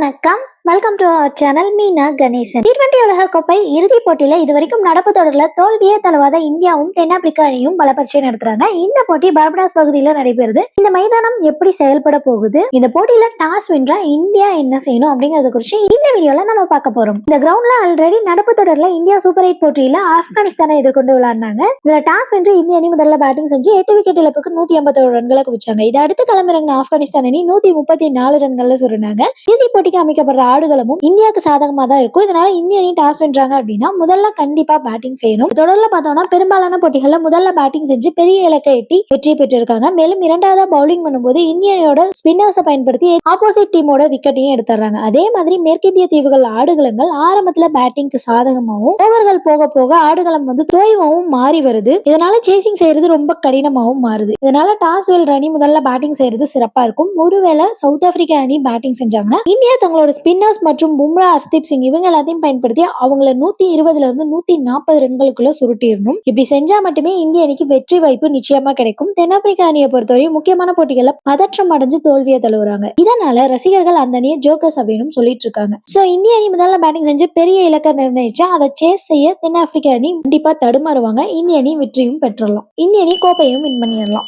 வணக்கம் welcome to our channel Meena Ganesan T twenty உலக கோப்பை இறுதிப் போட்டியில இதுவரைக்கும் நடப்பு தொடர்ல தோல்வியே தழுவாத இந்தியாவும் தென்னாப்பிரிக்கா அணியும் பல பரீட்சை நடத்துறாங்க. இந்த போட்டி பார்படாஸ் பகுதியில நடைபெறுது. இந்த மைதானம் எப்படி செயல்பட போகுது? இந்த போட்டியில டாஸ் வென்றா இந்தியா என்ன செய்யணும் அப்படிங்கறத குறித்து இந்த வீடியோல நம்ம பார்க்க போறோம். இந்த கிரவுண்ட்ல ஆல்ரெடி நடப்பு தொடர்ல இந்தியா சூப்பர் எயிட் போட்டியில ஆப்கானிஸ்தானை எதிர்கொண்டு விளையாடினாங்க. இதுல டாஸ் வென்று இந்திய அணி முதல்ல பேட்டிங் செஞ்சு எட்டு விக்கெட் இழப்புக்கு நூத்தி ஐம்பத்தோரு ரன்களை குவிச்சாங்க. இதை அடுத்து களமிறங்கின ஆப்கானிஸ்தான் அணி நூத்தி முப்பத்தி நாலு ரன்கள்ல சுருண்டாங்க இறுதிப் போட்டிக்கு அமைக்கப்படுற ஆடுகளமும் இந்தியாவுக்கு சாதகமா தான் இருக்கும். இதனால இந்திய அணி டாஸ் வென்றாங்க அப்படின்னா முதல்ல கண்டிப்பா பேட்டிங் செய்யணும். தொடர்ல பார்த்தோம்னா பெரும்பாலான போட்டிகள்ல முதல்ல பேட்டிங் செஞ்சு பெரிய இலக்கை எட்டி வெற்றி பெற்றிருக்காங்க. மேலும் இரண்டாவதா பவுலிங் பண்ணும்போது இந்திய அணியோட ஸ்பின்னர்ஸை பயன்படுத்தி ஆப்போசிட் டீமோட விக்கெட்டையும் எடுத்துறாங்க அதே மாதிரி மேற்கிந்திய தீவுகள் ஆடுகளங்கள் ஆரம்பத்துல பேட்டிங்க்கு சாதகமாகவும் ஓவர்கள் போக போக ஆடுகளம் வந்து தோய்வாகவும் மாறி வருது. இதனால சேசிங் செய்யறது ரொம்ப கடினமாகவும் மாறுது. இதனால டாஸ் வெல்ற அணி முதல்ல பேட்டிங் செய்யறது சிறப்பா இருக்கும். ஒருவேளை சவுத் ஆப்பிரிக்கா அணி பேட்டிங் செஞ்சாங்கன்னா இந்தியா தங்களோட ஸ்பின் ஸ்பின்னர்ஸ் மற்றும் பும்ரா ஹர்ஷ்தீப் சிங் இவங்க எல்லாத்தையும் பயன்படுத்தி அவங்கள நூத்தி இருபதுல இருந்து நூத்தி நாற்பது ரன்களுக்குள்ள சுருட்டிடணும். இப்படி செஞ்சா மட்டுமே இந்திய அணிக்கு வெற்றி வாய்ப்பு நிச்சயமா கிடைக்கும். தென்னாப்பிரிக்கா அணியை பொறுத்தவரை முக்கியமான போட்டிகள்ல பதற்றம் அடைஞ்சு தோல்வியை தழுவுறாங்க. இதனால ரசிகர்கள் அந்த அணியை ஜோக்கர்ஸ் அப்படின்னு சொல்லிட்டு இருக்காங்க. சோ இந்திய அணி முதல்ல பேட்டிங் செஞ்சு பெரிய இலக்கை நிர்ணயிச்சா அதை சேஸ் செய்ய தென்னாப்பிரிக்கா அணி கண்டிப்பா தடுமாறுவாங்க. இந்திய அணி வெற்றியும் பெற்றலாம் இந்திய அணி கோப்பையும் வின் பண்ணிடலாம்.